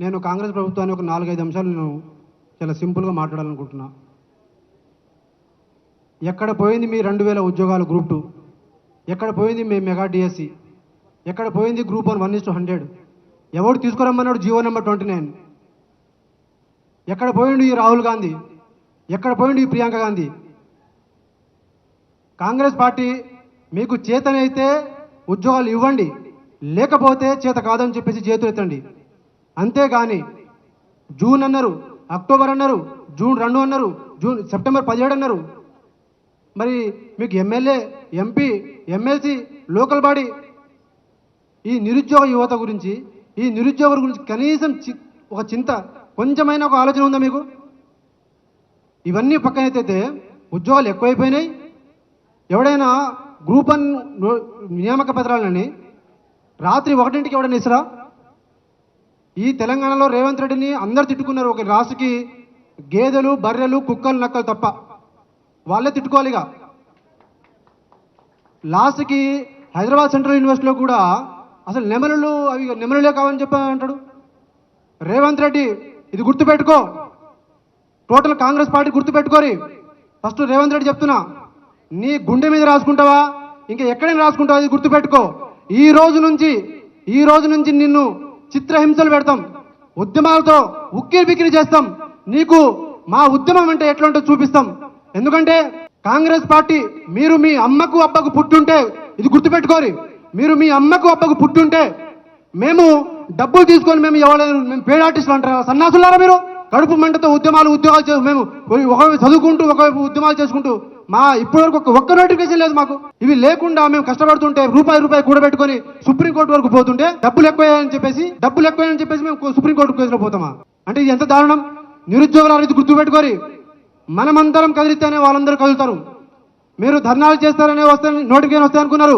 నేను కాంగ్రెస్ ప్రభుత్వాన్ని ఒక నాలుగైదు అంశాలు నేను చాలా సింపుల్గా మాట్లాడాలనుకుంటున్నా. ఎక్కడ పోయింది మీ రెండు వేల ఉద్యోగాలు గ్రూప్ టూ? ఎక్కడ పోయింది మీ మెగా డిఎస్సి? ఎక్కడ పోయింది group one one is to hundred? ఎవడు తీసుకురమ్మన్నాడు? GO number twenty nine. ఎక్కడ పోయిండు ఈ రాహుల్ గాంధీ? ఎక్కడ పోయిండు ఈ ప్రియాంక గాంధీ? కాంగ్రెస్ పార్టీ మీకు చేతనైతే ఉద్యోగాలు ఇవ్వండి లేకపోతే చేత కాదని చెప్పేసి చేతులు ఎత్తండి అంతేగాని జూన్ అన్నారు అక్టోబర్ అన్నారు జూన్ రెండు అన్నారు జూన్ సెప్టెంబర్ పదిహేడు అన్నారు. మరి మీకు MLA MP MLC local body ఈ నిరుద్యోగ యువత గురించి ఈ నిరుద్యోగుల గురించి కనీసం చి- ఒక చింత కొంచెమైనా ఒక ఆలోచన ఉందా మీకు? ఇవన్నీ పక్కనైతే ఉద్యోగాలు ఎక్కువైపోయినాయి. ఎవడైనా గ్రూప్ వన్ నియామక పత్రాలని రాత్రి ఒకటింటికి ఎవడైనా ఇస్తారా? ఈ తెలంగాణలో రేవంత్ రెడ్డిని అందరు తిట్టుకున్నారు. ఒక రాశికి గేదెలు బర్రెలు కుక్కలు నక్కలు తప్ప వాళ్ళే తిట్టుకోవాలి ఇక లాస్ట్కి హైదరాబాద్ సెంట్రల్ యూనివర్సిటీలో కూడా అసలు నెమలులు అవి నెమలులే కావని చెప్పాడు రేవంత్ రెడ్డి ఇది గుర్తుపెట్టుకో. టోటల్ కాంగ్రెస్ పార్టీ గుర్తుపెట్టుకోరి. ఫస్ట్ రేవంత్ రెడ్డి చెప్తున్నా నీ గుండె మీద రాసుకుంటావా? ఇంకా ఎక్కడైనా రాసుకుంటావా? ఇది గుర్తుపెట్టుకో. ఈ రోజు నుంచి ఈ రోజు నుంచి నిన్ను చిత్రహింసలు పెడతాం. ఉద్యమాలతో ఉక్కిరి బిక్కిరి చేస్తాం. నీకు మా ఉద్యమం అంటే ఎట్లా చూపిస్తాం. ఎందుకంటే కాంగ్రెస్ పార్టీ మీరు మీ అమ్మకు అబ్బకు పుట్టుంటే ఇది గుర్తుపెట్టుకోరు. మీరు మీ అమ్మకు అబ్బకు పుట్టుంటే మేము డబ్బులు తీసుకొని మేము ఎవరైనా మేము పేడ ఆర్టిస్టులు అంటారా? సన్నాసులారా మీరు? కడుపు మంటతో ఉద్యమాలు ఉద్యోగాలు చే- మేము ఒకవైపు చదువుకుంటూ ఒకవైపు ఉద్యమాలు చేసుకుంటూ మా ఇప్పటివరకు ఒక్క ఒక్క నోటిఫికేషన్ లేదు మాకు. ఇవి లేకుండా మేము కష్టపడుతుంటే రూపాయి రూపాయి కూడబెట్టుకొని సుప్రీంకోర్టు వరకు పోతుంటే డబ్బులు ఎక్కువని చెప్పేసి డబ్బులు ఎక్కువని చెప్పేసి మేము సుప్రీంకోర్టు కేసులో పోతామా? అంటే ఇది ఎంత దారుణం? నిరుద్యోగుల అనేది గుర్తుపెట్టుకొని మనమందరం కదిలితేనే వాళ్ళందరూ కదులుతారు. మీరు ధర్నాలు చేస్తారనే వస్తే నోటిఫికేషన్ వస్తాయి అనుకున్నారు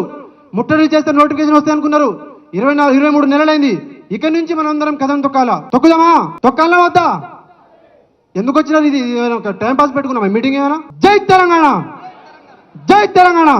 ముట్టడి చేస్తే నోటిఫికేషన్ వస్తాయి అనుకున్నారు ఇరవై నాలుగు ఇరవై మూడు నెలలైంది. ఇక్కడి నుంచి మనందరం అందరం కథం తొక్కాలా? తొక్కుదామా? తొక్కాలా వద్దా? ఎందుకు వచ్చినారు ఇది టైం పాస్ పెట్టుకున్నామా మీటింగ్ ఏమైనా? జై తెలంగాణ! జై తెలంగాణ!